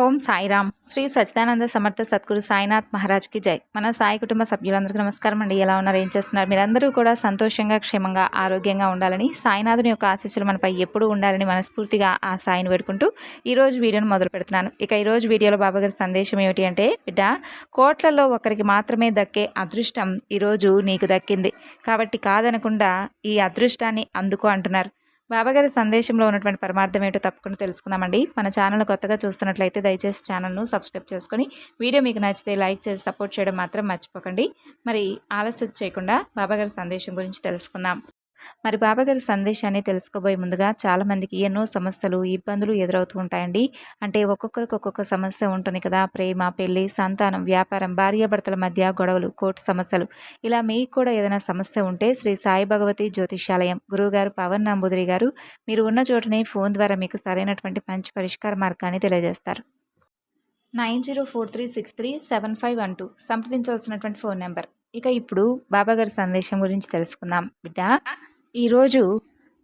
ఓం సాయిరామ్. శ్రీ సచిదానంద సమర్థ సద్గురు సాయినాథ్ మహారాజ్కి జై. మన సాయి కుటుంబ సభ్యులందరికీ నమస్కారం అండి. ఎలా ఉన్నారు? ఏం చేస్తున్నారు? మీరందరూ కూడా సంతోషంగా క్షేమంగా ఆరోగ్యంగా ఉండాలని సాయినాథుని యొక్క ఆశీస్సులు మనపై ఎప్పుడూ ఉండాలని మనస్ఫూర్తిగా ఆ సాయిని వేడుకుంటూ ఈరోజు వీడియోను మొదలు పెడుతున్నాను. ఇక ఈరోజు వీడియోలో బాబాగారి సందేశం ఏమిటి అంటే బిడ్డ కోట్లలో ఒకరికి మాత్రమే దక్కే అదృష్టం ఈరోజు నీకు దక్కింది. కాబట్టి కాదనకుండా ఈ అదృష్టాన్ని అందుకో అంటున్నారు. బాబాగారి సందేశంలో ఉన్నటువంటి పరమార్థం ఏంటో తప్పకుండా తెలుసుకుందామండి. మన ఛానల్ కొత్తగా చూస్తున్నట్లయితే దయచేసి ఛానల్ను సబ్స్క్రైబ్ చేసుకొని వీడియో మీకు నచ్చితే లైక్ చేసి సపోర్ట్ చేయడం మాత్రం మర్చిపోకండి. మరి ఆలస్యం చేయకుండా బాబాగారి సందేశం గురించి తెలుసుకుందాం. మరి బాబాగారి సందేశాన్ని తెలుసుకోబోయే ముందుగా చాలామందికి ఎన్నో సమస్యలు ఇబ్బందులు ఎదురవుతూ ఉంటాయండి. అంటే ఒక్కొక్కరికి ఒక్కొక్క సమస్య ఉంటుంది కదా. ప్రేమ పెళ్ళి సంతానం వ్యాపారం భార్యాభర్తల మధ్య గొడవలు కోర్టు సమస్యలు. ఇలా మీకు కూడా ఏదైనా సమస్య ఉంటే శ్రీ సాయి భగవతి జ్యోతిషాలయం. గురువుగారు పవన్ నంబుదిరి గారు మీరు ఉన్న చోటనే ఫోన్ ద్వారా మీకు సరైనటువంటి మంచి పరిష్కార మార్గాన్ని తెలియజేస్తారు. Nine zero four three six three seven five one two సంప్రదించవలసినటువంటి phone number. ఇక ఇప్పుడు బాబాగారి సందేశం గురించి తెలుసుకుందాం. బిడ్డ ఈరోజు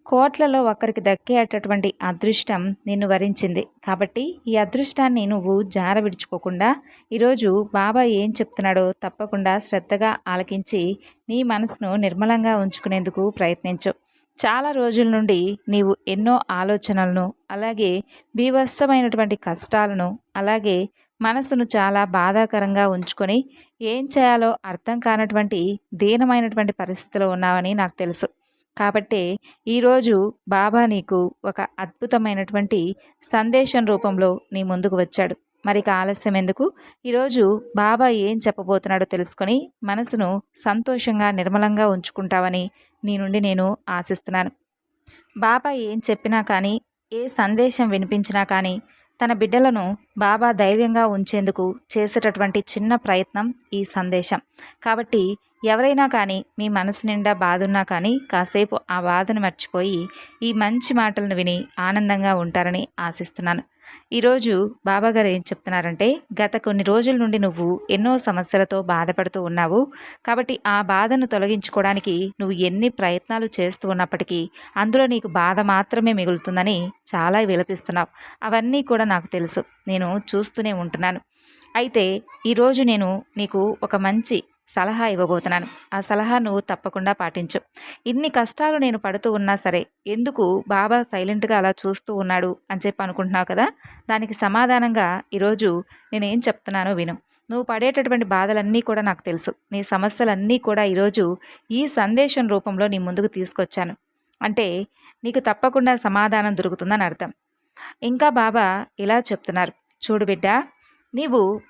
కోట్లలో ఒకరికి దక్కేటటువంటి అదృష్టం నిన్ను వరించింది. కాబట్టి ఈ అదృష్టాన్ని నువ్వు జార విడుచుకోకుండా ఈరోజు బాబా ఏం చెప్తున్నాడో తప్పకుండా శ్రద్ధగా ఆలకించి నీ మనసును నిర్మలంగా ఉంచుకునేందుకు ప్రయత్నించు. చాలా రోజుల నుండి నీవు ఎన్నో ఆలోచనలను అలాగే బీభత్సమైనటువంటి కష్టాలను అలాగే మనసును చాలా బాధాకరంగా ఉంచుకొని ఏం చేయాలో అర్థం కానటువంటి దీనమైనటువంటి పరిస్థితిలో ఉన్నావని నాకు తెలుసు. కాబట్టి ఈరోజు బాబా నీకు ఒక అద్భుతమైనటువంటి సందేశం రూపంలో నీ ముందుకు వచ్చాడు. మరి ఆలస్యం ఎందుకు? ఈరోజు బాబా ఏం చెప్పబోతున్నాడో తెలుసుకొని మనసును సంతోషంగా నిర్మలంగా ఉంచుకుంటావని నీ నుండి నేను ఆశిస్తున్నాను. బాబా ఏం చెప్పినా కానీ ఏ సందేశం వినిపించినా కానీ తన బిడ్డలను బాబా ధైర్యంగా ఉంచేందుకు చేసేటటువంటి చిన్న ప్రయత్నం ఈ సందేశం. కాబట్టి ఎవరైనా కానీ మీ మనసు నిండా బాధున్నా కానీ కాసేపు ఆ బాధను మర్చిపోయి ఈ మంచి మాటలను విని ఆనందంగా ఉంటారని ఆశిస్తున్నాను. ఈరోజు బాబాగారు ఏం చెప్తున్నారంటే గత కొన్ని రోజుల నుండి నువ్వు ఎన్నో సమస్యలతో బాధపడుతూ ఉన్నావు. కాబట్టి ఆ బాధను తొలగించుకోవడానికి నువ్వు ఎన్ని ప్రయత్నాలు చేస్తూ ఉన్నప్పటికీ అందులో నీకు బాధ మాత్రమే మిగులుతుందని చాలా విలపిస్తున్నావు. అవన్నీ కూడా నాకు తెలుసు. నేను చూస్తూనే ఉంటున్నాను. అయితే ఈరోజు నేను నీకు ఒక మంచి సలహా ఇవ్వబోతున్నాను. ఆ సలహా నువ్వు తప్పకుండా పాటించు. ఇన్ని కష్టాలు నేను పడుతూ ఉన్నా సరే ఎందుకు బాబా సైలెంట్గా అలా చూస్తూ ఉన్నాడు అని చెప్పి అనుకుంటున్నావు కదా? దానికి సమాధానంగా ఈరోజు నేనేం చెప్తున్నానో విను. నువ్వు పడేటటువంటి బాధలన్నీ కూడా నాకు తెలుసు. నీ సమస్యలన్నీ కూడా ఈరోజు ఈ సందేశం రూపంలో నీ ముందుకు తీసుకొచ్చాను. అంటే నీకు తప్పకుండా సమాధానం దొరుకుతుందని అర్థం. ఇంకా బాబా ఇలా చెప్తున్నారు. చూడు బిడ్డ నీవు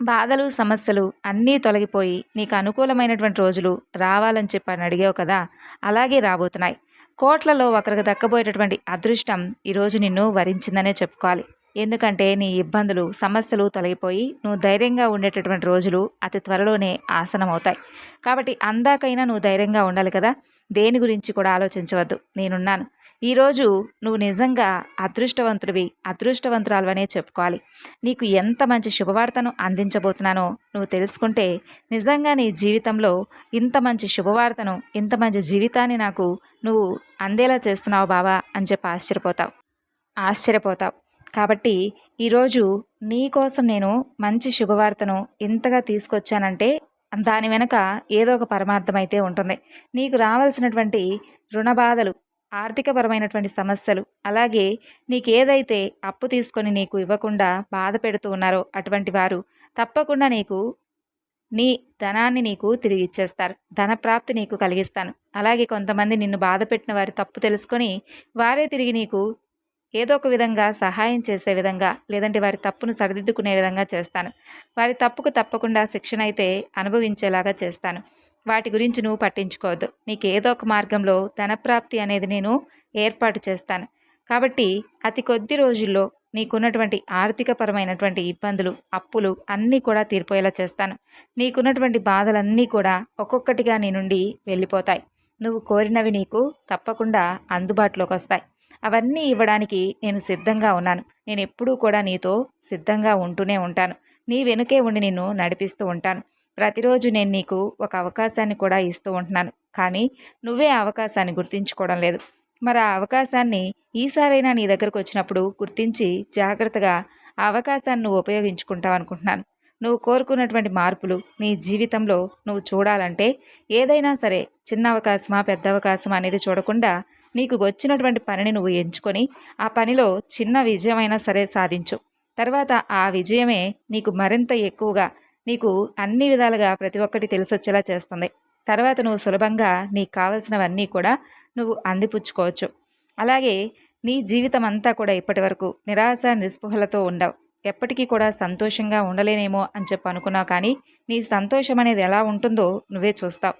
బాధలు సమస్యలు అన్నీ తొలగిపోయి నీకు అనుకూలమైనటువంటి రోజులు రావాలని చెప్పని అడిగావు కదా అలాగే రాబోతున్నాయి. కోట్లలో ఒకరికి దక్కబోయేటటువంటి అదృష్టం ఈరోజు నిన్ను వరించిందనే చెప్పుకోవాలి. ఎందుకంటే నీ ఇబ్బందులు సమస్యలు తొలగిపోయి నువ్వు ధైర్యంగా ఉండేటటువంటి రోజులు అతి త్వరలోనే ఆసనమవుతాయి. కాబట్టి అందాకైనా నువ్వు ధైర్యంగా ఉండాలి కదా దేని గురించి కూడా ఆలోచించవద్దు. నేనున్నాను. ఈరోజు నువ్వు నిజంగా అదృష్టవంతుడివి. అదృష్టవంతురాలువనే చెప్పుకోవాలి. నీకు ఎంత మంచి శుభవార్తను అందించబోతున్నానో నువ్వు తెలుసుకుంటే నిజంగా నీ జీవితంలో ఇంత మంచి శుభవార్తను ఇంత మంచి జీవితాన్ని నాకు నువ్వు అందేలా చేస్తున్నావు బావా అని చెప్పి ఆశ్చర్యపోతావు. ఆశ్చర్యపోతావు. కాబట్టి ఈరోజు నీ కోసం నేను మంచి శుభవార్తను ఇంతగా తీసుకొచ్చానంటే దాని వెనక ఏదో ఒక పరమార్థం అయితే ఉంటుంది. నీకు రావాల్సినటువంటి రుణ బాధలు ఆర్థికపరమైనటువంటి సమస్యలు. అలాగే నీకు ఏదైతే అప్పు తీసుకొని నీకు ఇవ్వకుండా బాధ పెడుతూ ఉన్నారో అటువంటి వారు తప్పకుండా నీకు నీ ధనాన్ని నీకు తిరిగి ఇచ్చేస్తారు. ధన ప్రాప్తి నీకు కలిగిస్తాను. అలాగే కొంతమంది నిన్ను బాధ పెట్టిన వారి తప్పు తెలుసుకొని వారే తిరిగి నీకు ఏదో ఒక విధంగా సహాయం చేసే విధంగా లేదంటే వారి తప్పును సరిదిద్దుకునే విధంగా చేస్తాను. వారి తప్పుకు తప్పకుండా శిక్షణ అయితే అనుభవించేలాగా చేస్తాను. వాటి గురించి నువ్వు పట్టించుకోవద్దు. నీకు ఏదో ఒక మార్గంలో ధనప్రాప్తి అనేది నేను ఏర్పాటు చేస్తాను. కాబట్టి అతి కొద్ది రోజుల్లో నీకున్నటువంటి ఆర్థికపరమైనటువంటి ఇబ్బందులు అప్పులు అన్నీ కూడా తీరిపోయేలా చేస్తాను. నీకున్నటువంటి బాధలన్నీ కూడా ఒక్కొక్కటిగా నీ నుండి వెళ్ళిపోతాయి. నువ్వు కోరినవి నీకు తప్పకుండా అందుబాటులోకి వస్తాయి. అవన్నీ ఇవ్వడానికి నేను సిద్ధంగా ఉన్నాను. నేను ఎప్పుడూ కూడా నీతో సిద్ధంగా ఉంటూనే ఉంటాను. నీ వెనుకే ఉండి నిన్ను నడిపిస్తూ ఉంటాను. ప్రతిరోజు నేను నీకు ఒక అవకాశాన్ని కూడా ఇస్తూ ఉంటున్నాను. కానీ నువ్వే అవకాశాన్ని గుర్తించుకోవడం లేదు. మరి ఆ అవకాశాన్ని ఈసారైనా నీ దగ్గరకు వచ్చినప్పుడు గుర్తించి జాగ్రత్తగా ఆ అవకాశాన్ని నువ్వు ఉపయోగించుకుంటావు అనుకుంటున్నాను. నువ్వు కోరుకున్నటువంటి మార్పులు నీ జీవితంలో నువ్వు చూడాలంటే ఏదైనా సరే చిన్న అవకాశమా పెద్ద అవకాశమా అనేది చూడకుండా నీకు వచ్చినటువంటి పనిని నువ్వు ఎంచుకొని ఆ పనిలో చిన్న విజయమైనా సరే సాధించు. తర్వాత ఆ విజయమే నీకు మరింత ఎక్కువగా నీకు అన్ని విధాలుగా ప్రతి ఒక్కటి తెలిసొచ్చేలా చేస్తుంది. తర్వాత నువ్వు సులభంగా నీకు కావలసినవన్నీ కూడా నువ్వు అందిపుచ్చుకోవచ్చు. అలాగే నీ జీవితం అంతా కూడా ఇప్పటి వరకు నిరాశ నిస్పృహలతో ఉండవు. ఎప్పటికీ కూడా సంతోషంగా ఉండలేనేమో అని చెప్పి అనుకున్నావు కానీ నీ సంతోషం అనేది ఎలా ఉంటుందో నువ్వే చూస్తావు.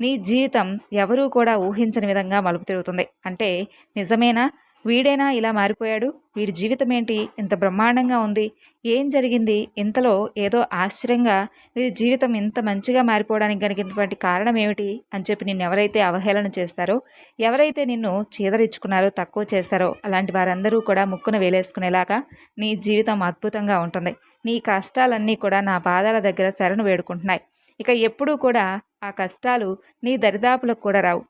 నీ జీవితం ఎవరూ కూడా ఊహించని విధంగా మలుపు తిరుగుతుంది. అంటే నిజమేనా? వీడేనా ఇలా మారిపోయాడు? వీడి జీవితం ఏంటి ఇంత బ్రహ్మాండంగా ఉంది. ఏం జరిగింది? ఇంతలో ఏదో ఆశ్చర్యంగా వీడి జీవితం ఇంత మంచిగా మారిపోవడానికి కలిగినటువంటి కారణం ఏమిటి అని చెప్పి నిన్ను ఎవరైతే అవహేళన చేస్తారో ఎవరైతే నిన్ను చీదరించుకున్నారో తక్కువ చేస్తారో అలాంటి వారందరూ కూడా ముక్కున వేలేసుకునేలాగా నీ జీవితం అద్భుతంగా ఉంటుంది. నీ కష్టాలన్నీ కూడా నా పాదాల దగ్గర శరణు వేడుకుంటున్నాయి. ఇక ఎప్పుడూ కూడా ఆ కష్టాలు నీ దరిదాపులకు కూడా రావు.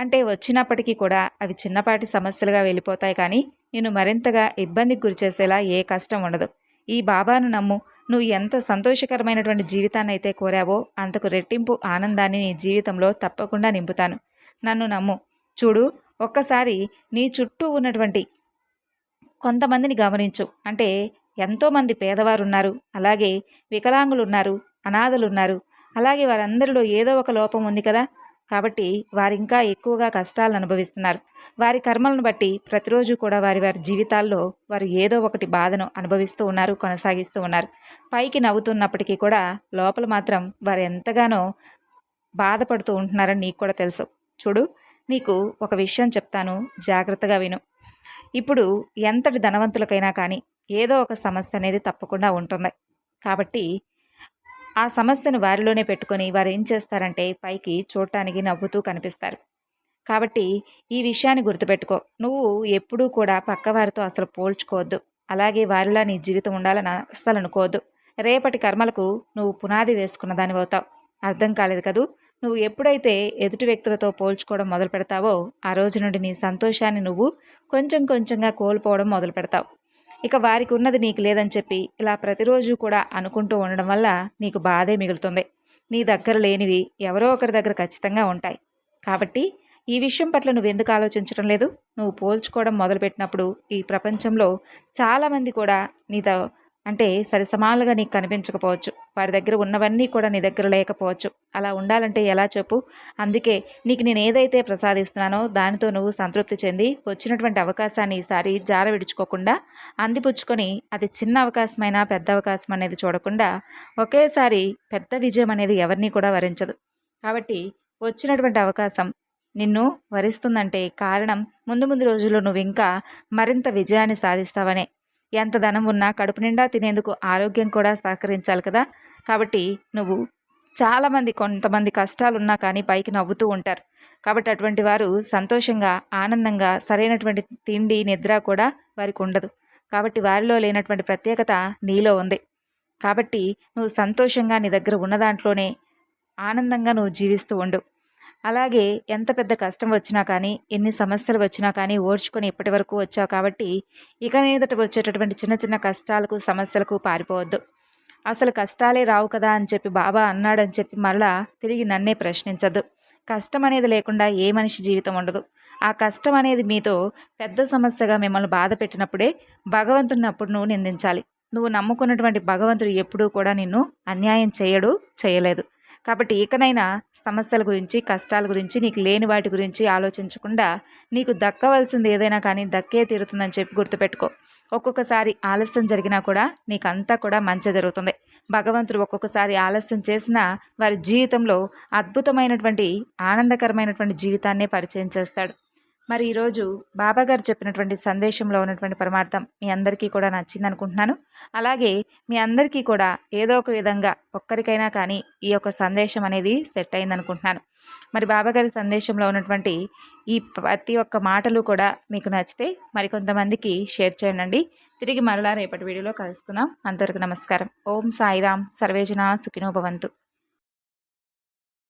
అంటే వచ్చినప్పటికీ కూడా అవి చిన్నపాటి సమస్యలుగా వెళ్ళిపోతాయి కానీ నేను మరింతగా ఇబ్బందికి గురిచేసేలా ఏ కష్టం ఉండదు. ఈ బాబాను నమ్ము నువ్వు ఎంత సంతోషకరమైనటువంటి జీవితాన్ని అయితే కోరావో అంతకు రెట్టింపు ఆనందాన్ని నీ జీవితంలో తప్పకుండా నింపుతాను. నన్ను నమ్ము. చూడు ఒక్కసారి నీ చుట్టూ ఉన్నటువంటి కొంతమందిని గమనించు. అంటే ఎంతోమంది పేదవారు ఉన్నారు అలాగే వికలాంగులు ఉన్నారు అనాథలు ఉన్నారు అలాగే వారందరిలో ఏదో ఒక లోపం ఉంది కదా. కాబట్టి వారు ఇంకా ఎక్కువగా కష్టాలను అనుభవిస్తున్నారు. వారి కర్మలను బట్టి ప్రతిరోజు కూడా వారి వారి జీవితాల్లో వారు ఏదో ఒకటి బాధను అనుభవిస్తూ ఉన్నారు కొనసాగిస్తూ ఉన్నారు. పైకి నవ్వుతున్నప్పటికీ కూడా లోపల మాత్రం వారు ఎంతగానో బాధపడుతూ ఉంటున్నారని నీకు కూడా తెలుసు. చూడు నీకు ఒక విషయం చెప్తాను జాగ్రత్తగా విను. ఇప్పుడు ఎంతటి ధనవంతులకైనా కానీ ఏదో ఒక సమస్య అనేది తప్పకుండా ఉంటుంది. కాబట్టి ఆ సమస్యను వారిలోనే పెట్టుకొని వారు ఏం చేస్తారంటే పైకి చూడటానికి నవ్వుతూ కనిపిస్తారు. కాబట్టి ఈ విషయాన్ని గుర్తుపెట్టుకో. నువ్వు ఎప్పుడూ కూడా పక్కవారితో అసలు పోల్చుకోవద్దు. అలాగే వారిలా నీ జీవితం ఉండాలని అస్సలు అనుకోవద్దు. రేపటి కర్మలకు నువ్వు పునాది వేసుకున్న దాని అవుతావు. అర్థం కాలేదు కదూ? నువ్వు ఎప్పుడైతే ఎదుటి వ్యక్తులతో పోల్చుకోవడం మొదలు పెడతావో ఆ రోజు నుండి నీ సంతోషాన్ని నువ్వు కొంచెం కొంచెంగా కోల్పోవడం మొదలు పెడతావు ఇక వారికి ఉన్నది నీకు లేదని చెప్పి ఇలా ప్రతిరోజు కూడా అనుకుంటూ ఉండడం వల్ల నీకు బాధే మిగులుతుంది. నీ దగ్గర లేనివి ఎవరో ఒకరి దగ్గర ఖచ్చితంగా ఉంటాయి. కాబట్టి ఈ విషయం పట్ల నువ్వు ఎందుకు ఆలోచించడం లేదు? నువ్వు పోల్చుకోవడం మొదలుపెట్టినప్పుడు ఈ ప్రపంచంలో చాలామంది కూడా నీతో అంటే సరిసమాలుగా నీకు కనిపించకపోవచ్చు. వారి దగ్గర ఉన్నవన్నీ కూడా నీ దగ్గర లేకపోవచ్చు. అలా ఉండాలంటే ఎలా చెప్పు? అందుకే నీకు నేను ఏదైతే ప్రసాదిస్తున్నానో దానితో నువ్వు సంతృప్తి చెంది వచ్చినటువంటి అవకాశాన్ని ఈసారి జార విడుచుకోకుండా అందిపుచ్చుకొని అది చిన్న అవకాశమైనా పెద్ద అవకాశం అనేది చూడకుండా ఒకేసారి పెద్ద విజయం అనేది ఎవరిని కూడా వరించదు. కాబట్టి వచ్చినటువంటి అవకాశం నిన్ను వరిస్తుందంటే కారణం ముందు ముందు రోజుల్లో నువ్వు ఇంకా మరింత విజయాన్ని సాధిస్తావనే ఎంత ధనం ఉన్నా కడుపు నిండా తినేందుకు ఆరోగ్యం కూడా సహకరించాలి కదా. కాబట్టి నువ్వు చాలామంది కొంతమంది కష్టాలున్నా కానీ పైకి నవ్వుతూ ఉంటారు. కాబట్టి అటువంటి వారు సంతోషంగా ఆనందంగా సరైనటువంటి తిండి నిద్ర కూడా వారికి ఉండదు. కాబట్టి వారిలో లేనటువంటి ప్రత్యేకత నీలో ఉంది. కాబట్టి నువ్వు సంతోషంగా నీ దగ్గర ఉన్న దాంట్లోనే ఆనందంగా నువ్వు జీవిస్తూ ఉండు. అలాగే ఎంత పెద్ద కష్టం వచ్చినా కానీ ఎన్ని సమస్యలు వచ్చినా కానీ ఓర్చుకొని ఇప్పటి వరకు వచ్చావు కాబట్టి ఇక మీదట వచ్చేటటువంటి చిన్న చిన్న కష్టాలకు సమస్యలకు పారిపోవద్దు. అసలు కష్టాలే రావు కదా అని చెప్పి బాబా అన్నాడని చెప్పి మళ్ళా తిరిగి నన్నే ప్రశ్నించద్దు. కష్టం అనేది లేకుండా ఏ మనిషి జీవితం ఉండదు. ఆ కష్టం అనేది మీతో పెద్ద సమస్యగా మిమ్మల్ని బాధ పెట్టినప్పుడే భగవంతుని అప్పుడు నువ్వు నిందించాలి. నువ్వు నమ్ముకున్నటువంటి భగవంతుడు ఎప్పుడూ కూడా నిన్ను అన్యాయం చేయడు చేయలేదు. కాబట్టి ఇకనైనా సమస్యల గురించి కష్టాల గురించి నీకు లేని వాటి గురించి ఆలోచించకుండా నీకు దక్కవలసింది ఏదైనా కానీ దక్కే తీరుతుందని చెప్పి గుర్తుపెట్టుకో. ఒక్కొక్కసారి ఆలస్యం జరిగినా కూడా నీకు అంతా కూడా మంచి జరుగుతుంది. భగవంతుడు ఒక్కొక్కసారి ఆలస్యం చేసినా వారి జీవితంలో అద్భుతమైనటువంటి ఆనందకరమైనటువంటి జీవితాన్నే పరిచయం చేస్తాడు. మరి ఈరోజు బాబాగారు చెప్పినటువంటి సందేశంలో ఉన్నటువంటి పరమార్థం మీ అందరికీ కూడా నచ్చింది అనుకుంటున్నాను. అలాగే మీ అందరికీ కూడా ఏదో ఒక విధంగా ఒక్కరికైనా కానీ ఈ యొక్క సందేశం అనేది సెట్ అయింది అనుకుంటున్నాను. మరి బాబాగారి సందేశంలో ఉన్నటువంటి ఈ ప్రతి ఒక్క మాటలు కూడా మీకు నచ్చితే మరికొంతమందికి షేర్ చేయండి తిరిగి మరలా రేపటి వీడియోలో కలుసుకుందాం. అంతవరకు నమస్కారం. ఓం సాయిరామ్ సర్వేజన సుఖినోభవంతు